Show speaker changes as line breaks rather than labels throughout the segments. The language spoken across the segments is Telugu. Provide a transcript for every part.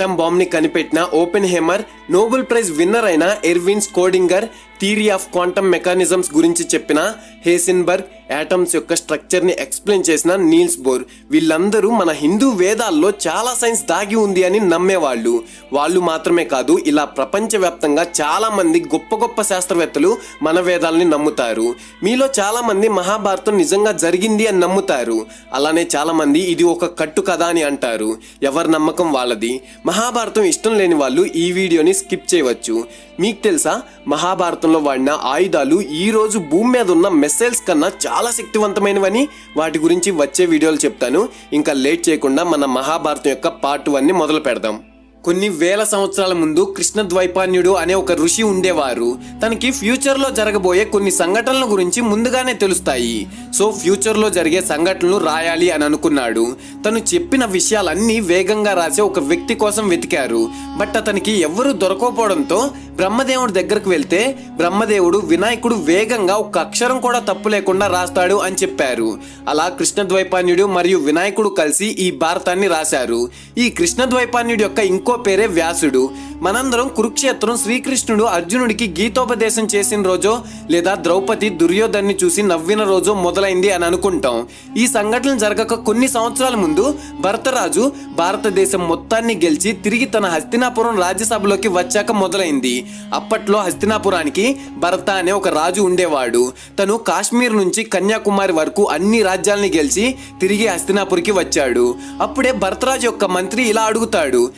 ఏటమ్ బాంబ్ని కనిపెట్టిన Oppenheimer Nobel prize winner అయిన Erwin Schrodinger theory of quantum mechanisms గురించి చెప్పిన హేసిన్బర్గ్ యాటమ్స్ యొక్క స్ట్రక్చర్ని ఎక్స్ప్లెయిన్ చేసిన నీల్స్ బోర్. వీళ్ళందరూ మన హిందూ వేదాల్లో చాలా సైన్స్ దాగి ఉంది అని నమ్మేవాళ్ళు. వాళ్ళు మాత్రమే కాదు ఇలా ప్రపంచవ్యాప్తంగా చాలా మంది గొప్ప గొప్ప శాస్త్రవేత్తలు మన వేదాలని నమ్ముతారు. మీలో చాలా మంది మహాభారతం నిజంగా జరిగింది అని నమ్ముతారు. అలానే చాలా మంది ఇది ఒక కట్టు కథ అని అంటారు. ఎవరి నమ్మకం వాళ్ళది? మహాభారతం ఇష్టం లేని వాళ్ళు ఈ వీడియోని స్కిప్ చేయవచ్చు. మీకు తెలుసా? మహాభారతం మహాభారతంలో వాడిన ఆయుధాలు ఈ రోజు భూమి మీద ఉన్న మిస్సైల్స్ కన్నా చాలా శక్తివంతమైనవని వాటి గురించి వచ్చే వీడియోలు చెప్తాను. ఇంకా లేట్ చేయకుండా మన మహాభారతం యొక్క పార్ట్ వన్ని మొదలు పెడదాం. కొన్ని వేల సంవత్సరాల ముందు కృష్ణ ద్వైపాన్యుడు అనే ఒక ఋషి ఉండేవారు. తనకి ఫ్యూచర్లో జరగబోయే కొన్ని సంఘటనల గురించి ముందుగానే తెలుస్తాయి. సో ఫ్యూచర్లో జరిగే సంఘటనలు రాయాలి అని అనుకున్నాడు. తను చెప్పిన విషయాలన్నీ వేగంగా రాసే ఒక వ్యక్తి కోసం వెతికారు. బట్ అతనికి ఎవరు దొరకపోవడంతో బ్రహ్మదేవుడి దగ్గరకు వెళ్తే బ్రహ్మదేవుడు వినాయకుడు వేగంగా ఒక అక్షరం కూడా తప్పు లేకుండా రాస్తాడు అని చెప్పారు. అలా కృష్ణద్వైపాన్యుడు మరియు వినాయకుడు కలిసి ఈ భారతాన్ని రాశారు. ఈ కృష్ణద్వైపాన్యుడు యొక్క ఇంకో పేరే వ్యాసుడు. మనందరం కురుక్షేత్రం శ్రీకృష్ణుడు అర్జునుడికి గీతోపదేశం చేసిన రోజో లేదా ద్రౌపది దుర్యోధన్ని చూసి నవ్విన రోజో మొదలైంది అని అనుకుంటాం. ఈ సంఘటన జరగక కొన్ని సంవత్సరాల ముందు భరతరాజు భారతదేశం మొత్తాన్ని గెలిచి తిరిగి తన హస్తినాపురం రాజ్యసభలోకి వచ్చాక మొదలైంది. అప్పట్లో హస్తినాపురానికి భరత అనే ఒక రాజు ఉండేవాడు. తను కాశ్మీర్ నుంచి కన్యాకుమారి వరకు అన్ని రాజ్యాల్ని గెలిచి తిరిగి హస్తినాపురికి వచ్చాడు. అప్పుడే భరతరాజు యొక్క మంత్రి ఇలా అడుగుతాడు.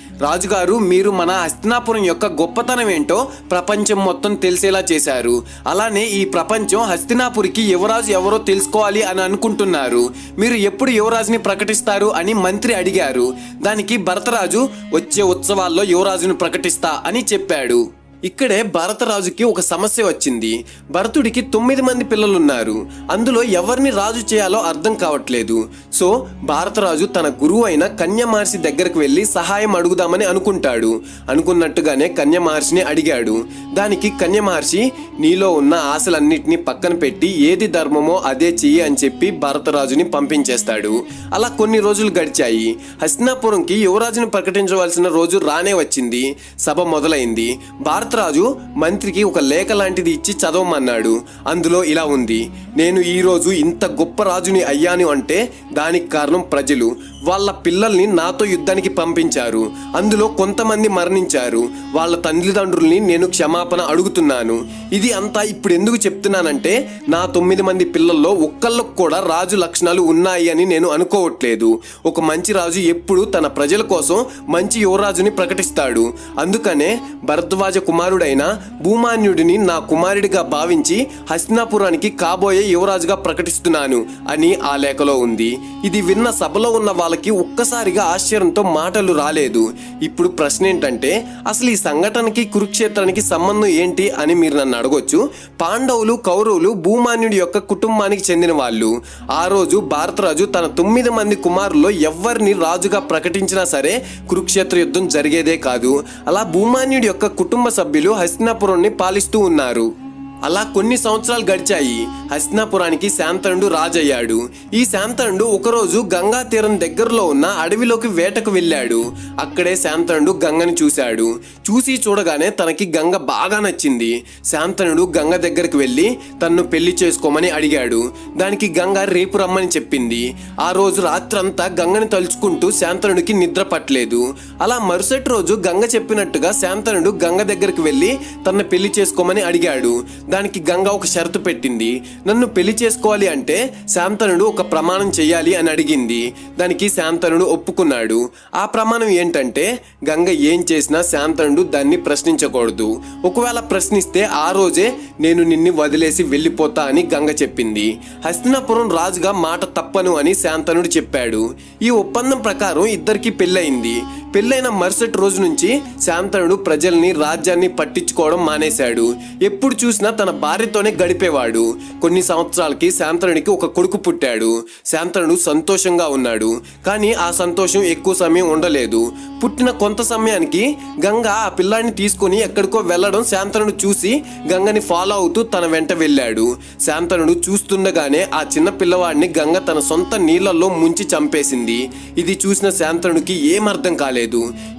రాజుగారు మీరు మన హస్తినాపురం యొక్క గొప్పతనం ఏంటో ప్రపంచం మొత్తం తెలిసేలా చేశారు. అలానే ఈ ప్రపంచం హస్తినాపురికి యువరాజు ఎవరో తెలుసుకోవాలి అని అనుకుంటున్నారు. మీరు ఎప్పుడు యువరాజుని ప్రకటిస్తారు అని మంత్రి అడిగారు. దానికి భరతరాజు వచ్చే ఉత్సవాల్లో యువరాజును ప్రకటిస్తా అని చెప్పాడు. ఇక్కడే భరతరాజుకి ఒక సమస్య వచ్చింది. భరతుడికి తొమ్మిది మంది పిల్లలున్నారు. అందులో ఎవరిని రాజు చేయాలో అర్థం కావట్లేదు. సో భారతరాజు తన గురువు అయిన కన్యమహర్షి దగ్గరకు వెళ్ళి సహాయం అడుగుదామని అనుకుంటాడు. అనుకున్నట్టుగానే కన్యమహర్షిని అడిగాడు. దానికి కన్యమహర్షి నీలో ఉన్న ఆశలన్నిటినీ పక్కన పెట్టి ఏది ధర్మమో అదే చెయ్యి అని చెప్పి భారతరాజుని పంపించేస్తాడు. అలా కొన్ని రోజులు గడిచాయి. హస్తినాపురంకి యువరాజుని ప్రకటించవలసిన రోజు రానే వచ్చింది. సభ మొదలైంది. భారత భారతరాజు మంత్రికి ఒక లేఖ లాంటిది ఇచ్చి చదవమన్నాడు. అందులో ఇలా ఉంది నేను ఈ రోజు ఇంత గొప్ప రాజుని అయ్యాను అంటే దానికి కారణం ప్రజలు. వాళ్ళ పిల్లల్ని నాతో యుద్ధానికి పంపించారు. అందులో కొంతమంది మరణించారు. వాళ్ళ తల్లిదండ్రుల్ని నేను క్షమాపణ అడుగుతున్నాను. ఇది అంతా ఇప్పుడు ఎందుకు చెప్తున్నానంటే నా తొమ్మిది మంది పిల్లల్లో ఒక్కళ్ళకు కూడా రాజు లక్షణాలు ఉన్నాయి అని నేను అనుకోవట్లేదు. ఒక మంచి రాజు ఎప్పుడు తన ప్రజల కోసం మంచి యువరాజుని ప్రకటిస్తాడు. అందుకనే భరద్వాజ కుమార్ కుమారుడైన భూమాన్యుడిని నా కుమారుడిగా భావించి హస్తినాపురానికి కాబోయే యువరాజుగా ప్రకటిస్తున్నాను అని ఆ లేఖలో ఉంది. ఇది విన్న సభలో ఉన్న వాళ్ళకి ఒక్కసారిగా ఆశ్చర్యంతో మాటలు రాలేదు. ఇప్పుడు ప్రశ్న ఏంటంటే అసలు ఈ సంఘటనకి కురుక్షేత్రానికి సంబంధం ఏంటి అని మీరు నన్ను అడగొచ్చు. పాండవులు కౌరవులు భూమాన్యుడి యొక్క కుటుంబానికి చెందిన వాళ్ళు. ఆ రోజు భారతరాజు తన తొమ్మిది మంది కుమారుల్లో ఎవరిని రాజుగా ప్రకటించినా సరే కురుక్షేత్ర యుద్ధం జరిగేదే కాదు. అలా భూమాన్యుడి యొక్క కుటుంబ సభ్యులు హస్తినాపురాన్ని పాలిస్తూ ఉన్నారు. అలా కొన్ని సంవత్సరాలు గడిచాయి. హస్తినాపురానికి శాంతనుడు రాజయ్యాడు. ఈ శాంతనుడు ఒకరోజు గంగా తీరం దగ్గరలో ఉన్న అడవిలోకి వేటకు వెళ్ళాడు. అక్కడే శాంతనుడు గంగని చూశాడు. చూసి చూడగానే తనకి గంగ బాగా నచ్చింది. శాంతనుడు గంగ దగ్గరికి వెళ్ళి తన్ను పెళ్ళి చేసుకోమని అడిగాడు. దానికి గంగ రేపు రమ్మని చెప్పింది. ఆ రోజు రాత్రంతా గంగని తలుచుకుంటూ శాంతనుడికి నిద్ర పట్టలేదు. అలా మరుసటి రోజు గంగ చెప్పినట్టుగా శాంతనుడు గంగ దగ్గరికి వెళ్ళి తన పెళ్ళి చేసుకోమని అడిగాడు. దానికి గంగ ఒక షరతు పెట్టింది. నన్ను పెళ్ళి చేసుకోవాలి అంటే శాంతనుడు ఒక ప్రమాణం చేయాలి అని అడిగింది. దానికి శాంతనుడు ఒప్పుకున్నాడు. ఆ ప్రమాణం ఏంటంటే గంగ ఏం చేసినా శాంతనుడు దాన్ని ప్రశ్నించకూడదు. ఒకవేళ ప్రశ్నిస్తే ఆ రోజే నేను నిన్ను వదిలేసి వెళ్ళిపోతా అని గంగ చెప్పింది. హస్తినాపురం రాజుగా మాట తప్పను అని శాంతనుడు చెప్పాడు. ఈ ఒప్పందం ప్రకారం ఇద్దరికి పెళ్ళయింది. పెళ్ళైన మరుసటి రోజు నుంచి శాంతనుడు ప్రజల్ని రాజ్యాన్ని పట్టించుకోవడం మానేశాడు. ఎప్పుడు చూసినా తన భార్యతోనే గడిపేవాడు. కొన్ని సంవత్సరాలకి శాంతనుడికి ఒక కొడుకు పుట్టాడు. శాంతనుడు సంతోషంగా ఉన్నాడు. కానీ ఆ సంతోషం ఎక్కువ సమయం ఉండలేదు. పుట్టిన కొంత సమయానికి గంగ ఆ పిల్లాడిని తీసుకొని ఎక్కడికో వెళ్ళడం శాంతనుడు చూసి గంగని ఫాలో అవుతూ తన వెంట వెళ్ళాడు. శాంతనుడు చూస్తుండగానే ఆ చిన్న పిల్లవాడిని గంగ తన సొంత నీళ్ళలో ముంచి చంపేసింది. ఇది చూసిన శాంతనుడికి ఏం అర్థం కాలేదు.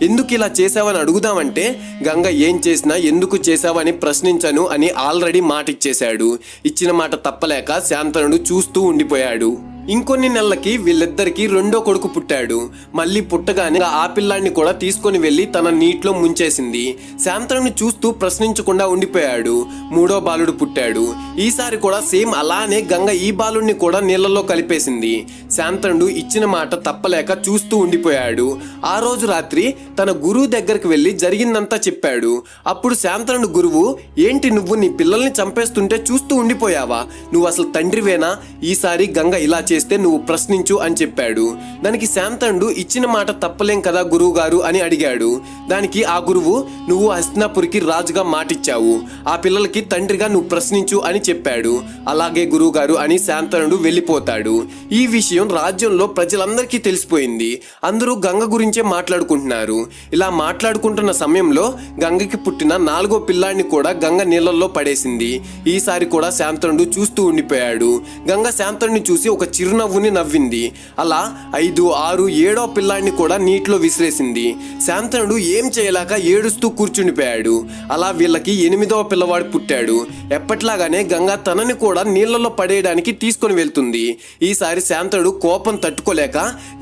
ఎందుకు ఇలా చేసావని అడుగుదామంటే గంగ ఏం చేసినా ఎందుకు చేసావని ప్రశ్నించను అని ఆల్రెడీ మాట ఇచ్చేశాడు ఇచ్చిన మాట తప్పలేక శాంతనుడు చూస్తూ ఉండిపోయాడు. ఇంకొన్ని నెలలకి వీళ్ళిద్దరికి రెండో కొడుకు పుట్టాడు. మళ్ళీ పుట్టగానే ఆ పిల్లాడిని కూడా తీసుకొని వెళ్ళి తన నీటిలో ముంచేసింది. శాంతను చూస్తూ ప్రశ్నించకుండా ఉండిపోయాడు. మూడో బాలుడు పుట్టాడు. ఈసారి కూడా సేమ్ అలానే గంగ ఈ బాలుడిని కూడా నీళ్ళలో కలిపేసింది. శాంతనుడు ఇచ్చిన మాట తప్పలేక చూస్తూ ఉండిపోయాడు. ఆ రోజు రాత్రి తన గురువు దగ్గరికి వెళ్ళి జరిగిందంతా చెప్పాడు. అప్పుడు శాంతనుడు గురువు ఏంటి నువ్వు నీ పిల్లల్ని చంపేస్తుంటే చూస్తూ ఉండిపోయావా? నువ్వు అసలు తండ్రివేనా? ఈసారి గంగ ఇలా చేస్తే నువ్వు ప్రశ్నించు అని చెప్పాడు. దానికి శాంతనుడు ఇచ్చిన మాట తప్పలేం కదా గురువు గారు అని అడిగాడు. దానికి ఆ గురువు నువ్వు హస్తినాపురికి రాజుగా మాటిచ్చావు. ఆ పిల్లలకి తండ్రిగా నువ్వు ప్రశ్నించు అని చెప్పాడు. అలాగే గురువు గారు అని శాంతనుడు వెళ్ళిపోతాడు. ఈ విషయం రాజ్యంలో ప్రజలందరికీ తెలిసిపోయింది. అందరూ గంగ గురించే మాట్లాడుకుంటున్నారు. ఇలా మాట్లాడుకుంటున్న సమయంలో గంగకి పుట్టిన నాలుగో పిల్లాడిని కూడా గంగ నీళ్ళల్లో పడేసింది. ఈసారి కూడా శాంతనుడు చూస్తూ ఉండిపోయాడు. గంగ శాంతనుడిని చూసి ఒక చిరునవ్వుని నవ్వింది. అలా ఐదు ఆరు ఏడో పిల్లాడిని కూడా నీటిలో విసిరేసింది. శాంతనుడు ఏం చేయలేక ఏడుస్తూ కూర్చుండిపోయాడు. అలా వీళ్ళకి ఎనిమిదవ పిల్లవాడు పుట్టాడు. ఎప్పట్లాగానే గంగ తనని కూడా నీళ్ళలో పడేయడానికి తీసుకొని వెళ్తుంది. ఈసారి శాంతనుడు కోపం తట్టుకోలేక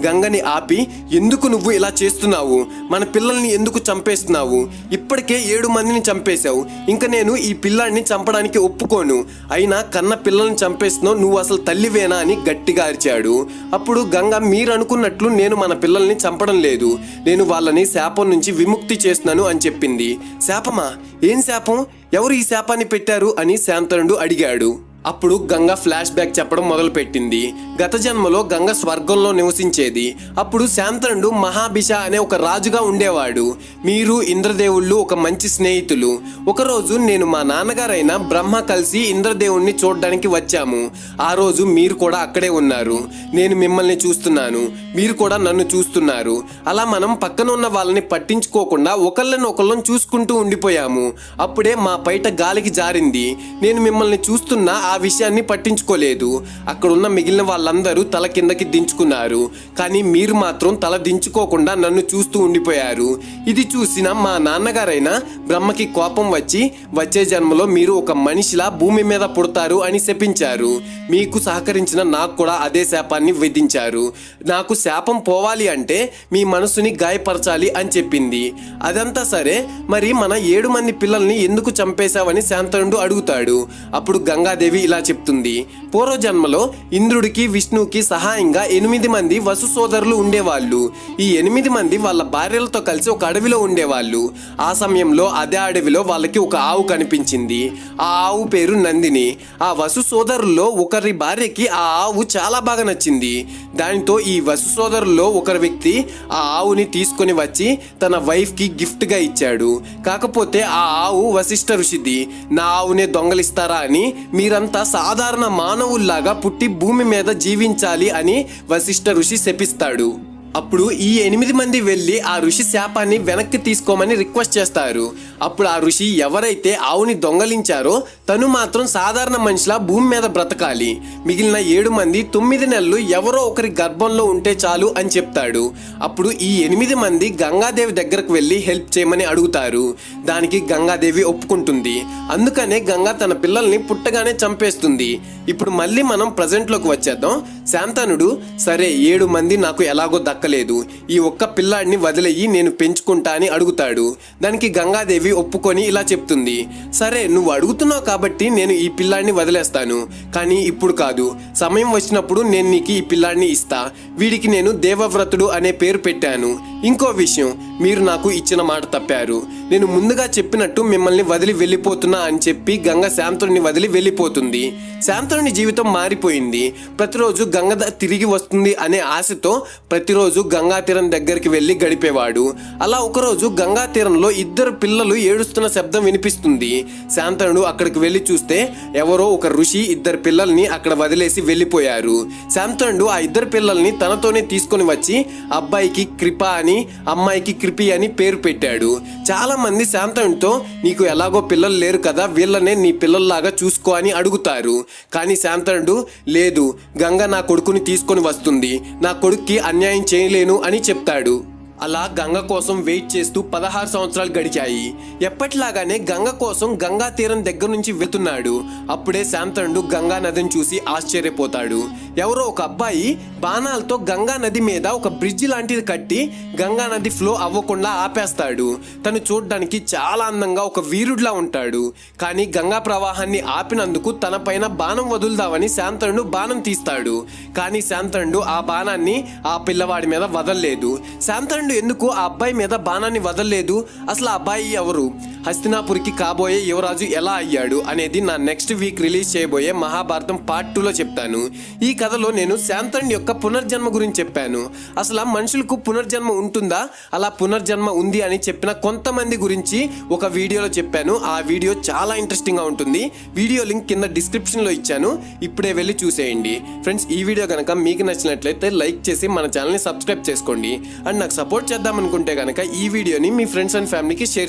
గంగని ఆపి ఎందుకు నువ్వు ఇలా చేస్తున్నావు? మన పిల్లల్ని ఎందుకు చంపేస్తున్నావు? ఇప్పటికే ఏడు మందిని చంపేశావు. ఇంకా నేను ఈ పిల్లాడిని చంపడానికి ఒప్పుకోను. అయినా కన్న పిల్లల్ని చంపేస్తున్నావు నువ్వు అసలు తల్లివేనా? అని గట్టి గట్టిగా అరిచాడు అప్పుడు గంగ మీరు అనుకున్నట్లు నేను మన పిల్లల్ని చంపడం లేదు. నేను వాళ్ళని శాపం నుంచి విముక్తి చేస్తున్నాను అని చెప్పింది. శాపమా? ఏం శాపం? ఎవరు ఈ శాపాన్ని పెట్టారు? అని శాంతనుడు అడిగాడు. అప్పుడు గంగ ఫ్లాష్ బ్యాక్ చెప్పడం మొదలుపెట్టింది. గత జన్మలో గంగ స్వర్గంలో నివసించేది. అప్పుడు శాంతనుడు మహాభిష అనే ఒక రాజుగా ఉండేవాడు. మీరు ఇంద్రదేవుళ్ళు ఒక మంచి స్నేహితులు. ఒకరోజు నేను మా నాన్నగారైన బ్రహ్మ కలిసి ఇంద్రదేవుణ్ణి చూడడానికి వచ్చాము. ఆ రోజు మీరు కూడా అక్కడే ఉన్నారు. నేను మిమ్మల్ని చూస్తున్నాను. మీరు కూడా నన్ను చూస్తున్నారు. అలా మనం పక్కన ఉన్న వాళ్ళని పట్టించుకోకుండా ఒకళ్ళని ఒకళ్ళని చూసుకుంటూ ఉండిపోయాము. అప్పుడే మా బయట గాలికి జారింది. నేను మిమ్మల్ని చూస్తున్నా ఆ విషయాన్ని పట్టించుకోలేదు. అక్కడున్న మిగిలిన వాళ్ళందరూ తల కిందకి దించుకున్నారు. కానీ మీరు మాత్రం తల దించుకోకుండా నన్ను చూస్తూ ఉండిపోయారు. ఇది చూసిన మా నాన్నగారైన బ్రహ్మకి కోపం వచ్చి వచ్చే జన్మలో మీరు ఒక మనిషిలా భూమి మీద పుడతారు అని శపించారు. మీకు సహకరించిన నాకు కూడా అదే శాపాన్ని విధించారు. నాకు శాపం పోవాలి అంటే మీ మనసుని గాయపరచాలి అని చెప్పింది. అదంతా సరే మరి మన ఏడు మంది పిల్లల్ని ఎందుకు చంపేశావని శాంతనుడు అడుగుతాడు. అప్పుడు గంగాదేవి ఇలా చెప్తుంది. పూర్వజన్మలో ఇంద్రుడికి విష్ణువుకి సహాయంగా ఎనిమిది మంది వసు సోదరులు ఉండేవాళ్ళు. ఈ ఎనిమిది మంది వాళ్ళ భార్యలతో కలిసి ఒక అడవిలో ఉండేవాళ్ళు. ఆ సమయంలో అదే అడవిలో వాళ్ళకి ఒక ఆవు కనిపించింది. ఆ ఆవు పేరు నందిని. ఆ వసు సోదరుల్లో ఒకరి భార్యకి ఆ ఆవు చాలా బాగా నచ్చింది. దానితో ఈ వసు సోదరుల్లో ఒకరి వ్యక్తి ఆ ఆవుని తీసుకొని వచ్చి తన వైఫ్కి గిఫ్ట్గా ఇచ్చాడు. కాకపోతే ఆ ఆవు వశిష్ఠ ఋషిది. నా ఆవునే దొంగలిస్తారా అని మీరంతా సాధారణ మానవుల్లాగా పుట్టి భూమి మీద జీవించాలి అని వశిష్ఠ ఋషి శపిస్తాడు. అప్పుడు ఈ ఎనిమిది మంది వెళ్ళి ఆ ఋషి శాపాన్ని వెనక్కి తీసుకోమని రిక్వెస్ట్ చేస్తారు. అప్పుడు ఆ ఋషి ఎవరైతే ఆవుని దొంగలించారో తను మాత్రం సాధారణ మనిషిలా భూమి మీద బ్రతకాలి. మిగిలిన ఏడు మంది తొమ్మిది నెలలు ఎవరో ఒకరి గర్భంలో ఉంటే చాలు అని చెప్తాడు. అప్పుడు ఈ ఎనిమిది మంది గంగాదేవి దగ్గరకు వెళ్ళి హెల్ప్ చేయమని అడుగుతారు. దానికి గంగాదేవి ఒప్పుకుంటుంది. అందుకనే గంగా తన పిల్లల్ని పుట్టగానే చంపేస్తుంది. ఇప్పుడు మళ్ళీ మనం ప్రజెంట్లోకి వచ్చేద్దాం. శాంతనుడు సరే ఏడు మంది నాకు ఎలాగో దక్కలేదు. ఈ ఒక్క పిల్లాడిని వదిలేయి నేను పెంచుకుంటా అని అడుగుతాడు. దానికి గంగాదేవి ఒప్పుకొని ఇలా చెప్తుంది. సరే నువ్వు అడుగుతున్నావు కాబట్టి నేను ఈ పిల్లాడిని వదిలేస్తాను. కానీ ఇప్పుడు కాదు. సమయం వచ్చినప్పుడు నేను నీకు ఈ పిల్లాడిని ఇస్తా. వీడికి నేను దేవవ్రతుడు అనే పేరు పెట్టాను. ఇంకో విషయం మీరు నాకు ఇచ్చిన మాట తప్పారు. నేను ముందుగా చెప్పినట్టు మిమ్మల్ని వదిలి వెళ్ళిపోతున్నా అని చెప్పి గంగ శాంతనుని వదిలి వెళ్ళిపోతుంది. శాంతుని జీవితం మారిపోయింది. ప్రతిరోజు గంగ తిరిగి వస్తుంది అనే ఆశతో ప్రతిరోజు గంగా తీరం దగ్గరికి వెళ్ళి గడిపేవాడు. అలా ఒకరోజు గంగా తీరంలో ఇద్దరు పిల్లలు ఏడుస్తున్న శబ్దం వినిపిస్తుంది. శాంతనుడు అక్కడికి వెళ్ళి చూస్తే ఎవరో ఒక ఋషి ఇద్దరు పిల్లల్ని అక్కడ వదిలేసి వెళ్ళిపోయారు. శాంతనుడు ఆ ఇద్దరు పిల్లల్ని తనతోనే తీసుకొని వచ్చి అబ్బాయికి కృప అని అమ్మాయికి కృపి అని పేరు పెట్టాడు. చాలా మంది శాంతనుడితో నీకు ఎలాగో పిల్లలు లేరు కదా వీళ్ళనే నీ పిల్లల్లాగా చూసుకో అని అడుగుతారు. కానీ శాంతనుడు లేదు గంగ నా కొడుకుని తీసుకొని వస్తుంది. నా కొడుక్కి అన్యాయం చేయలేను అని చెప్తాడు. అలా గంగ కోసం వెయిట్ చేస్తూ పదహారు సంవత్సరాలు గడిచాయి. ఎప్పటిలాగానే గంగ కోసం గంగా తీరం దగ్గర నుంచి వెళ్తున్నాడు. అప్పుడే శాంతనుడు గంగా నదిని చూసి ఆశ్చర్యపోతాడు. ఎవరో ఒక అబ్బాయి బాణాలతో గంగా నది మీద ఒక బ్రిడ్జ్ లాంటిది కట్టి గంగా నది ఫ్లో అవ్వకుండా ఆపేస్తాడు. తను చూడడానికి చాలా అందంగా ఒక వీరుడిలా ఉంటాడు. కానీ గంగా ప్రవాహాన్ని ఆపినందుకు తన పైన బాణం వదులుదామని శాంతనుడు బాణం తీస్తాడు. కానీ శాంతనుడు ఆ బాణాన్ని ఆ పిల్లవాడి మీద వదలలేదు. శాంతనుడు ఎందుకు ఆ అబ్బాయి మీద బాణాన్ని వదలలేదు? అసలు ఆ అబ్బాయి ఎవరు? హస్తినాపురికి కాబోయే యువరాజు ఎలా అయ్యాడు అనేది నా నెక్స్ట్ వీక్ రిలీజ్ చేయబోయే మహాభారతం పార్ట్ టూలో చెప్తాను. ఈ కథలో నేను శాంతనుడి యొక్క పునర్జన్మ గురించి చెప్పాను. అసలు మనుషులకు పునర్జన్మ ఉంటుందా? అలా పునర్జన్మ ఉంది అని చెప్పిన కొంతమంది గురించి ఒక వీడియోలో చెప్పాను. ఆ వీడియో చాలా ఇంట్రెస్టింగ్గా ఉంటుంది. వీడియో లింక్ కింద డిస్క్రిప్షన్లో ఇచ్చాను. ఇప్పుడే వెళ్ళి చూసేయండి. ఫ్రెండ్స్ ఈ వీడియో కనుక మీకు నచ్చినట్లయితే లైక్ చేసి మన ఛానల్ని సబ్స్క్రైబ్ చేసుకోండి. అండ్ నాకు సపోర్ట్ సపోర్ట్ చేద్దామనుకుంటే కనుక ఈ వీడియోని మీ ఫ్రెండ్స్ అండ్ ఫ్యామిలీకి షేర్